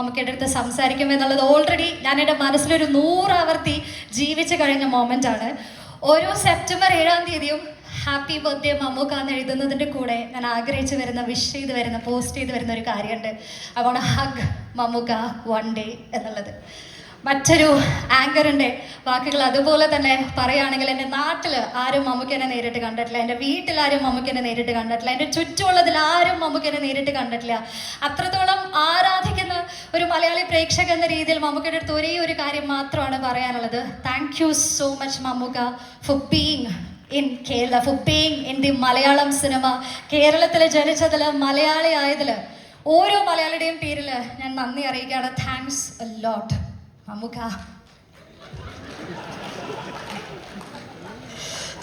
മമ്മൂക്കയുടെ അടുത്ത് സംസാരിക്കും എന്നുള്ളത് ഓൾറെഡി ഞാൻ എന്റെ മനസ്സിലൊരു നൂറാവർത്തി ജീവിച്ചു കഴിഞ്ഞ മോമെന്റ് ആണ്. ഓരോ സെപ്റ്റംബർ ഏഴാം തീയതിയും ഹാപ്പി ബർത്ത്ഡേ മമ്മൂക്ക എന്ന് എഴുതുന്നതിന്റെ കൂടെ ഞാൻ ആഗ്രഹിച്ചു വരുന്ന വിഷ് ചെയ്ത് വരുന്ന പോസ്റ്റ് ചെയ്ത് വരുന്ന ഒരു കാര്യമുണ്ട്. I won't hug Mammukka one day എന്നുള്ളത്. മറ്റൊരു ആങ്കറിന്റെ വാക്കുകൾ അതുപോലെ തന്നെ പറയുകയാണെങ്കിൽ എന്റെ നാട്ടിൽ ആരും മമ്മൂക്കനെ നേരിട്ട് കണ്ടിട്ടില്ല. എന്റെ വീട്ടിൽ ആരും മമ്മൂക്കനെ നേരിട്ട് കണ്ടിട്ടില്ല. എന്റെ ചുറ്റുമുള്ളതിൽ ആരും മമ്മൂക്കനെ നേരിട്ട് കണ്ടിട്ടില്ല. അത്രത്തോളം ആരാധിക്കുന്ന ഒരു മലയാളി പ്രേക്ഷക എന്ന രീതിയിൽ മമ്മൂക്കയുടെ അടുത്ത് ഒരേ ഒരു കാര്യം മാത്രമാണ് പറയാനുള്ളത്. Thank you so much Mammukka for being in Kerala for being in the Malayalam cinema കേരളത്തിൽ ജനിച്ചതിൽ മലയാളി ആയതിൽ ഓരോ മലയാളിയുടെയും പേരിൽ ഞാൻ നന്ദി അറിയിക്കുകയാണ്. Thanks lot Mammukka.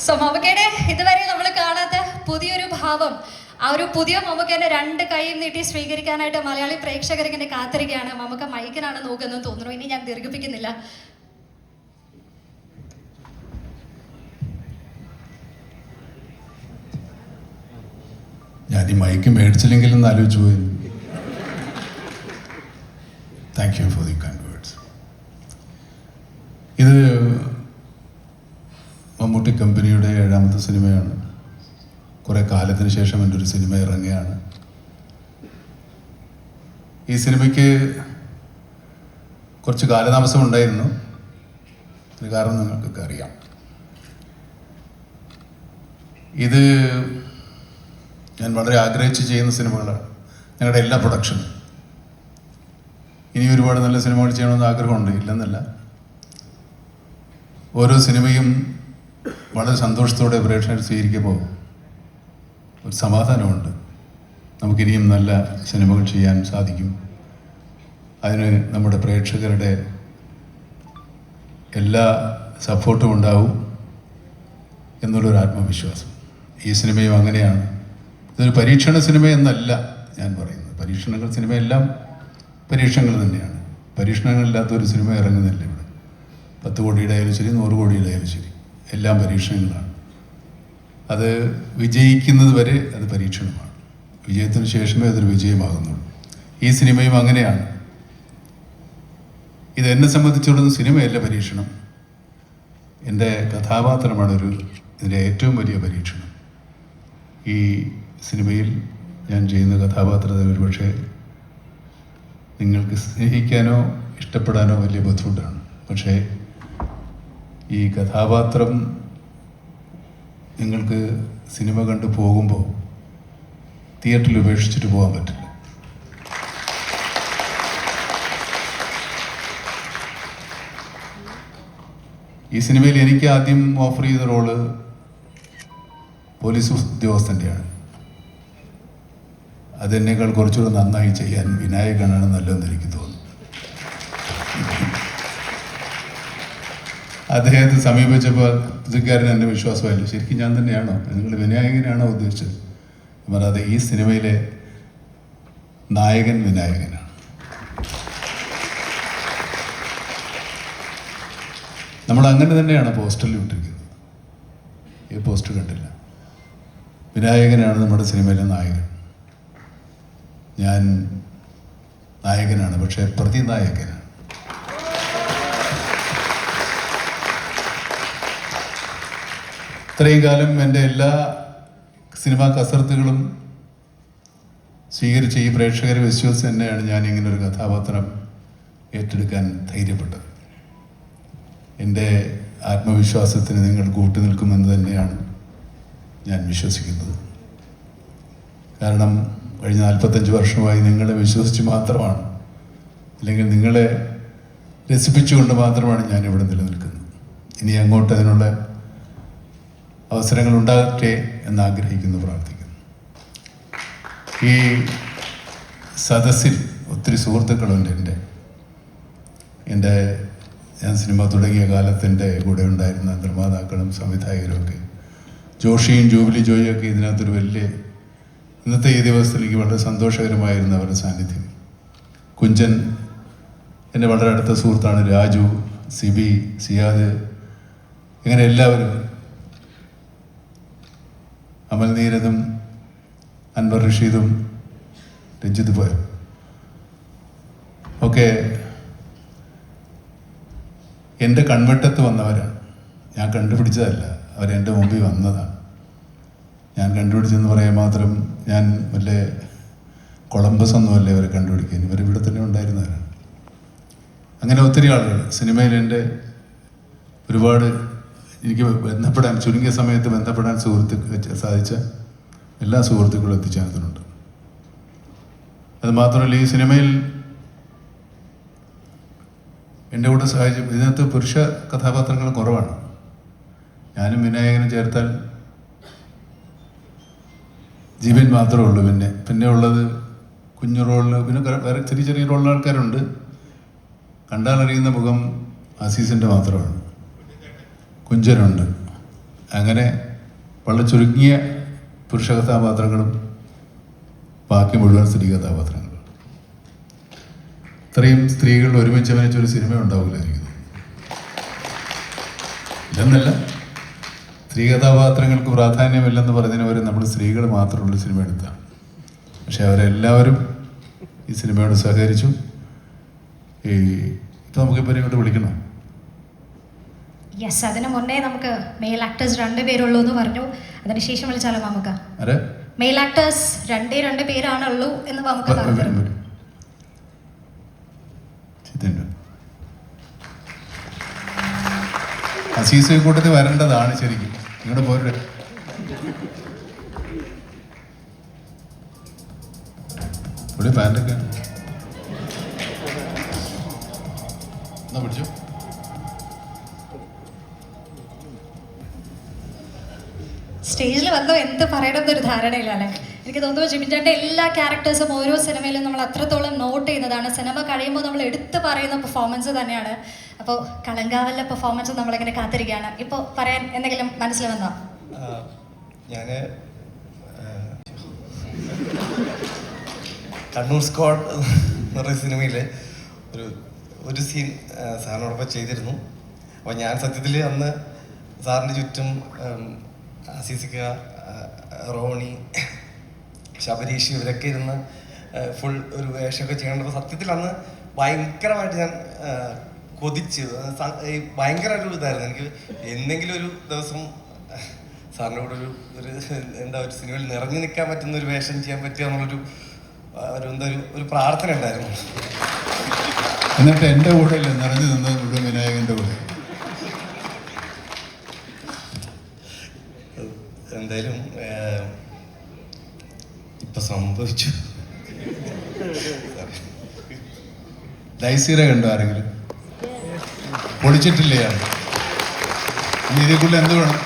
സോ മമ്മൂക്കയുടെ ഇതുവരെ നമ്മൾ കാണാത്ത പുതിയൊരു ഭാവം ആ ഒരു പുതിയ മമ്മൂക്കനെ രണ്ട് കൈയും നീട്ടി സ്വീകരിക്കാനായിട്ട് മലയാളി പ്രേക്ഷകർ ഇങ്ങനെ കാത്തിരിക്കുകയാണ്. മമ്മൂക്ക മൈക്കിനാണ് നോക്കുന്നത് തോന്നുന്നു. ഇനി ഞാൻ ദീർഘിപ്പിക്കുന്നില്ല. ഞാൻ ഈ മൈക്ക് മേടിച്ചില്ലെങ്കിലും ആലോചിച്ചു പോയി. Thank you for the kind words ഇത് മമ്മൂട്ടി കമ്പനിയുടെ ഏഴാമത്തെ സിനിമയാണ്. കുറേ കാലത്തിന് ശേഷം എന്റെ ഒരു സിനിമ ഇറങ്ങുകയാണ്. ഈ സിനിമയ്ക്ക് കുറച്ച് കാലതാമസം ഉണ്ടായിരുന്നു. അതിന് കാരണം നിങ്ങൾക്കൊക്കെ അറിയാം. ഇത് ഞാൻ വളരെ ആഗ്രഹിച്ച് ചെയ്യുന്ന സിനിമകളാണ്. ഞങ്ങളുടെ എല്ലാ പ്രൊഡക്ഷനും ഇനി ഒരുപാട് നല്ല സിനിമകൾ ചെയ്യണമെന്ന് ആഗ്രഹമുണ്ട്. ഇല്ലെന്നല്ല. ഓരോ സിനിമയും വളരെ സന്തോഷത്തോടെ പ്രേക്ഷകർ സ്വീകരിക്കുമ്പോൾ ഒരു സമാധാനമുണ്ട്. നമുക്കിനിയും നല്ല സിനിമകൾ ചെയ്യാൻ സാധിക്കും. അതിന് നമ്മുടെ പ്രേക്ഷകരുടെ എല്ലാ സപ്പോർട്ടും ഉണ്ടാവും എന്നുള്ളൊരു ആത്മവിശ്വാസം. ഈ സിനിമയും അങ്ങനെയാണ്. ഇതൊരു പരീക്ഷണ സിനിമ എന്നല്ല ഞാൻ പറയുന്നത്. പരീക്ഷണങ്ങൾ സിനിമയെല്ലാം പരീക്ഷണങ്ങൾ തന്നെയാണ്. പരീക്ഷണങ്ങളില്ലാത്തൊരു സിനിമ ഇറങ്ങുന്നില്ല ഇവിടെ. പത്ത് കോടിയുടെ ആയാലും ശരി നൂറ് കോടിയുടെ ആയാലും ശരി. എല്ലാം പരീക്ഷണങ്ങളാണ്. അത് വിജയിക്കുന്നത് വരെ അത് പരീക്ഷണമാണ്. വിജയത്തിന് ശേഷമേ അതൊരു വിജയമാകുന്നുള്ളൂ. ഈ സിനിമയും അങ്ങനെയാണ്. ഇത് എന്നെ സംബന്ധിച്ചിടത്തോളം സിനിമയല്ല പരീക്ഷണം. എന്റെ കഥാപാത്രമാണ് ഒരു ഇതിന്റെ ഏറ്റവും വലിയ പരീക്ഷണം. ഈ സിനിമയിൽ ഞാൻ ചെയ്യുന്ന കഥാപാത്രത്തെ ഒരുപക്ഷെ നിങ്ങൾക്ക് സ്നേഹിക്കാനോ ഇഷ്ടപ്പെടാനോ വലിയ ബുദ്ധിമുട്ടാണ്. പക്ഷേ ഈ കഥാപാത്രം നിങ്ങൾക്ക് സിനിമ കണ്ടു പോകുമ്പോൾ തിയേറ്ററിൽ ഉപേക്ഷിച്ചിട്ട് പോകാൻ പറ്റില്ല. ഈ സിനിമയിൽ എനിക്ക് ആദ്യം ഓഫർ ചെയ്ത റോൾ പോലീസ് ഉദ്യോഗസ്ഥന്റെയാണ് അതെന്നേക്കാൾ കുറച്ചുകൂടെ നന്നായി ചെയ്യാൻ വിനായകനാണ് നല്ലതെന്ന് എനിക്ക് തോന്നുന്നു. അദ്ദേഹത്തെ സമീപിച്ചപ്പോൾ പുതുക്കാരൻ എന്റെ വിശ്വാസമായില്ല. ശരിക്കും ഞാൻ തന്നെയാണോ? നിങ്ങൾ വിനായകനാണോ ഉദ്ദേശിച്ചത്? പറയാതെ ഈ സിനിമയിലെ നായകൻ വിനായകനാണ്. നമ്മൾ അങ്ങനെ തന്നെയാണ് പോസ്റ്ററിൽ വിട്ടിരിക്കുന്നത് ഈ പോസ്റ്റർ കണ്ടില്ല. വിനായകനാണ് നമ്മുടെ സിനിമയിലെ നായകൻ. ഞാൻ നായകനാണ് പക്ഷേ പ്രതിനായകനാണ്. ഇത്രയും കാലം എന്റെ എല്ലാ സിനിമാ കസർത്തുകളും സ്വീകരിച്ച ഈ പ്രേക്ഷകരെ വിശ്വസിച്ച് തന്നെയാണ് ഞാൻ ഇങ്ങനെ ഒരു കഥാപാത്രം ഏറ്റെടുക്കാൻ ധൈര്യപ്പെട്ടത്. എന്റെ ആത്മവിശ്വാസത്തിന് നിങ്ങൾ കൂട്ടുനിൽക്കുമെന്ന് തന്നെയാണ് ഞാൻ വിശ്വസിക്കുന്നത്. കാരണം കഴിഞ്ഞ നാൽപ്പത്തഞ്ച് വർഷമായി നിങ്ങളെ വിശ്വസിച്ച് മാത്രമാണ് അല്ലെങ്കിൽ നിങ്ങളെ രസിപ്പിച്ചുകൊണ്ട് മാത്രമാണ് ഞാൻ ഇവിടെ നിലനിൽക്കുന്നത്. ഇനി അങ്ങോട്ട് അതിനുള്ള അവസരങ്ങൾ ഉണ്ടാകട്ടെ എന്ന് ആഗ്രഹിക്കുന്നു പ്രാർത്ഥിക്കുന്നു. ഈ സദസ്സിൽ ഒത്തിരി സുഹൃത്തുക്കളുണ്ട് എന്റെ. എന്റെ ഞാൻ സിനിമ തുടങ്ങിയ കാലത്തിന്റെ കൂടെ ഉണ്ടായിരുന്ന നിർമ്മാതാക്കളും സംവിധായകരും ഒക്കെ ജോഷിയും ജൂബിലി ജോയും ഒക്കെ ഇതിനകത്തൊരു വലിയ ഇന്നത്തെ ഈ ദിവസത്തിൽ എനിക്ക് വളരെ സന്തോഷകരമായിരുന്നു അവരുടെ സാന്നിധ്യം. കുഞ്ചൻ എന്റെ വളരെ അടുത്ത സുഹൃത്താണ് രാജു സിബി സിയാദ് ഇങ്ങനെ എല്ലാവരും അമൽ നീരദും അൻവർ റഷീദും രഞ്ജിത്ത് പോയ. ഒക്കെ എന്റെ കൺവെട്ടത്ത് വന്നവരാണ്. ഞാൻ കണ്ടുപിടിച്ചതല്ല. അവരെന്റെ മുമ്പിൽ വന്നതാണ്. ഞാൻ കണ്ടുപിടിച്ചെന്ന് പറയാൻ മാത്രം ഞാൻ വല്ല കൊളംബസ് ഒന്നുമല്ല ഇവരെ കണ്ടുപിടിക്കാൻ. ഇവർ ഇവിടെ തന്നെ ഉണ്ടായിരുന്നവരാണ്. അങ്ങനെ ഒത്തിരി ആളുകൾ. സിനിമയിൽ എന്റെ ഒരുപാട് എനിക്ക് ബന്ധപ്പെടാൻ ചുരുങ്ങിയ സമയത്ത് ബന്ധപ്പെടാൻ സുഹൃത്തു സാധിച്ച എല്ലാ സുഹൃത്തുക്കളും എത്തിച്ചേർന്നിട്ടുണ്ട്. അത് മാത്രമല്ല ഈ സിനിമയിൽ എന്റെ കൂടെ സഹായിച്ചു ഇതിനകത്ത് പുരുഷ കഥാപാത്രങ്ങൾ കുറവാണ്. ഞാനും വിനായകനും ചേർത്താൽ ജീവൻ മാത്രമേ ഉള്ളൂ. പിന്നെ പിന്നെ ഉള്ളത് കുഞ്ഞു റോളിൽ പിന്നെ വേറെ ചെറിയ ചെറിയ റോളിൽ ആൾക്കാരുണ്ട്. കണ്ടാൽ അറിയുന്ന മുഖം അസീസിന്റെ മാത്രമാണ്. കുഞ്ചനുണ്ട്. അങ്ങനെ വളരെ ചുരുങ്ങിയ പുരുഷ കഥാപാത്രങ്ങളും ബാക്കി മുഴുവൻ സ്ത്രീ കഥാപാത്രങ്ങളും. ഇത്രയും സ്ത്രീകൾ ഒരുമിച്ച് അഭിനയിച്ച ഒരു സിനിമ ഉണ്ടാവില്ലായിരിക്കും ഇല്ലെന്നല്ല. സ്ത്രീ കഥാപാത്രങ്ങൾക്ക് പ്രാധാന്യമില്ലെന്ന് പറഞ്ഞതിന് വരെ നമ്മൾ സ്ത്രീകൾ മാത്രമുള്ള സിനിമ എടുത്താണ്. പക്ഷെ അവരെല്ലാവരും ഈ സിനിമയോട് സഹകരിച്ചു. ഈ ഇപ്പം നമുക്കിപ്പോൾ ഇങ്ങോട്ട് വിളിക്കണം. യെസ് അതിന് മുന്നേ നമുക്ക് മെയിൽ ആക്ടേഴ്സ് രണ്ട് പേരുള്ളൂ എന്ന് പറഞ്ഞു. അതിനുശേഷം വിളിച്ചാലോ നമുക്ക് ആരെ? മെയിൽ ആക്ടേഴ്സ് രണ്ടേ രണ്ട് പേരാണുള്ളൂ എന്ന് വ- പറഞ്ഞു. അസീസ് കൂട്ടത്തിൽ വരേണ്ടതാണ് ശരിക്കും. നിങ്ങളുടെ പോരുടെ പാന്റൊക്കെ എന്നാ പിടിച്ചു? സ്റ്റേജിൽ വന്നോ എന്ത് പറയണം ഒരു ധാരണയിലാണ് എനിക്ക് തോന്നുന്നു ജിമിൻചാന്റെ എല്ലാ ക്യാരക്ടേഴ്സും ഓരോ സിനിമയിലും നമ്മൾ അത്രത്തോളം നോട്ട് ചെയ്യുന്നതാണ്. സിനിമ കഴിയുമ്പോൾ നമ്മൾ എടുത്തു പറയുന്ന പെർഫോമൻസ് തന്നെയാണ്. അപ്പോൾ കളങ്കാവലിലെ പെർഫോമൻസ് നമ്മളിങ്ങനെ കാത്തിരിക്കുകയാണ്. ഇപ്പോൾ പറയാൻ എന്തെങ്കിലും മനസ്സിൽ വന്നോ? ഞാൻ കണ്ണൂർ സ്ക്വാഡ് എന്ന് പറയുന്ന സിനിമയിൽ ഒരു ഒരു സീൻ സാറിനോടൊപ്പം ചെയ്തിരുന്നു. അപ്പോൾ ഞാൻ സത്യത്തിൽ അന്ന് സാറിന്റെ ചുറ്റും അസീസിക്ക റോണി ശബരീഷ് ഇവരൊക്കെ ഇരുന്ന് ഫുൾ ഒരു വേഷമൊക്കെ ചെയ്യേണ്ടപ്പോൾ സത്യത്തിൽ അന്ന് ഭയങ്കരമായിട്ട് ഞാൻ കൊതിച്ച്. ഭയങ്കര ഒരു ഇതായിരുന്നു. എനിക്ക് എന്തെങ്കിലും ഒരു ദിവസം സാറിന്റെ കൂടെ ഒരു ഒരു എന്താ ഒരു സിനിമയിൽ നിറഞ്ഞു നിൽക്കാൻ പറ്റുന്ന ഒരു വേഷം ചെയ്യാൻ പറ്റുക എന്നുള്ളൊരു ഒരു എന്താ ഒരു ഒരു പ്രാർത്ഥന ഉണ്ടായിരുന്നു. എന്നിട്ട് എന്റെ കൂടെ ഇല്ല നിറഞ്ഞു നിന്നത് മുഴുവൻ വിനായകന്റെ കൂടെ? എന്തായാലും ഇപ്പൊ സംഭവിച്ചു. ഡൈസീറെ കണ്ടോ ആരെങ്കിലും? പൊളിച്ചിട്ടില്ലേ ഇനി എന്ത് വേണം?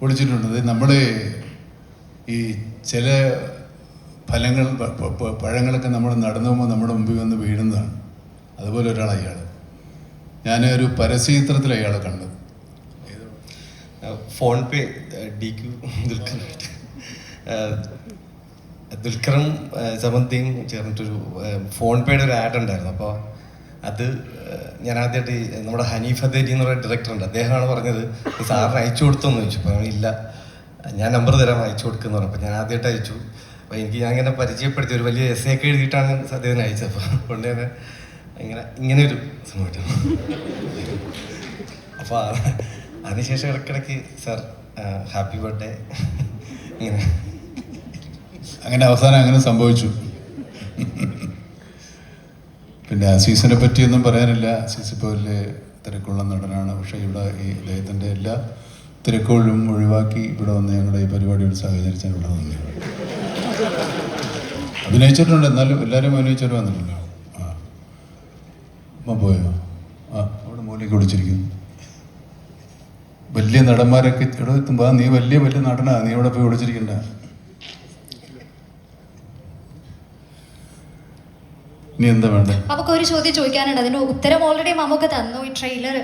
പൊളിച്ചിട്ടുണ്ട്. നമ്മൾ ഈ ചില ഫലങ്ങൾ പഴങ്ങളൊക്കെ നമ്മൾ നടന്നു പോകുമ്പോൾ നമ്മുടെ മുമ്പിൽ വന്ന് വീഴുന്നതാണ്. അതുപോലെ ഒരാളാണ് ഞാൻ ഒരു പരസ്യചിത്രത്തിൽ അയാളെ കണ്ടത് ഫോൺ പേ ഡി ക്യു ദുൽഖറായിട്ട് ദുൽഖറും സമന്തിയും ചേർന്നിട്ടൊരു ഫോൺ പേയുടെ ഒരു ആഡ് ഉണ്ടായിരുന്നു. അപ്പോൾ അത് ഞാൻ ആദ്യമായിട്ട് നമ്മുടെ ഹനീഫ് അദേരി എന്ന് പറയുന്ന ഡയറക്ടർ ഉണ്ട്. അദ്ദേഹമാണ് പറഞ്ഞത് "ഇത് സാറിന് അയച്ചു കൊടുത്തോന്ന് ചോദിച്ചു. അപ്പോൾ ഇല്ല ഞാൻ നമ്പർ തരാം അയച്ചു കൊടുക്കുന്നു പറഞ്ഞു. അപ്പോൾ ഞാൻ ആദ്യമായിട്ട് അയച്ചു. അപ്പോൾ എനിക്ക് ഞാൻ ഇങ്ങനെ പരിചയപ്പെടുത്തി ഒരു വലിയ എസ് എ ഒക്കെ എഴുതിയിട്ടാണ് അദ്ദേഹത്തിന് അയച്ചത്. അപ്പോൾ അതുകൊണ്ട് തന്നെ ഇങ്ങനെ ഇങ്ങനെ ഒരു സംഭവം അപ്പൊ അപ്പോൾ അതിനുശേഷം ഇടയ്ക്കിടയ്ക്ക് സർ ഹാപ്പി ബർത്ത്ഡേ. ഇങ്ങനെ. അങ്ങനെ അവസാനം അങ്ങനെ സംഭവിച്ചു. പിന്നെ അസീസിനെ പറ്റിയൊന്നും പറയാനില്ല. അസീസ് ഇപ്പോൾ വലിയ തിരക്കുള്ള നടനാണ്. പക്ഷേ ഇവിടെ ഈ അദ്ദേഹത്തിന്റെ എല്ലാ തിരക്കുകളും ഒഴിവാക്കി ഇവിടെ വന്ന് ഞങ്ങളുടെ ഈ പരിപാടിയോട് സഹകരിച്ചാൽ ഇവിടെ വന്നു അഭിനയിച്ചിട്ടുണ്ട്. എന്നാലും എല്ലാവരും അഭിനയിച്ചവർ വന്നിട്ടുണ്ടോ ആ പോയോ? ആ അവിടെ മൂലയ്ക്ക് വിളിച്ചിരിക്കുന്നു. വലിയ നടന്മാരൊക്കെ ഇവിടെ എത്തുമ്പോൾ നീ വലിയ വലിയ നടനാ നീ ഇവിടെ പോയി വിളിച്ചിരിക്കണ്ട. ഇനി എന്താ വേണ്ടത് നമുക്ക് ഒരു ചോദ്യം ചോദിക്കാനുണ്ട്. അതിന്റെ ഉത്തരം ഓൾറെഡി നമുക്ക് തന്നു ഈ ട്രെയിലർ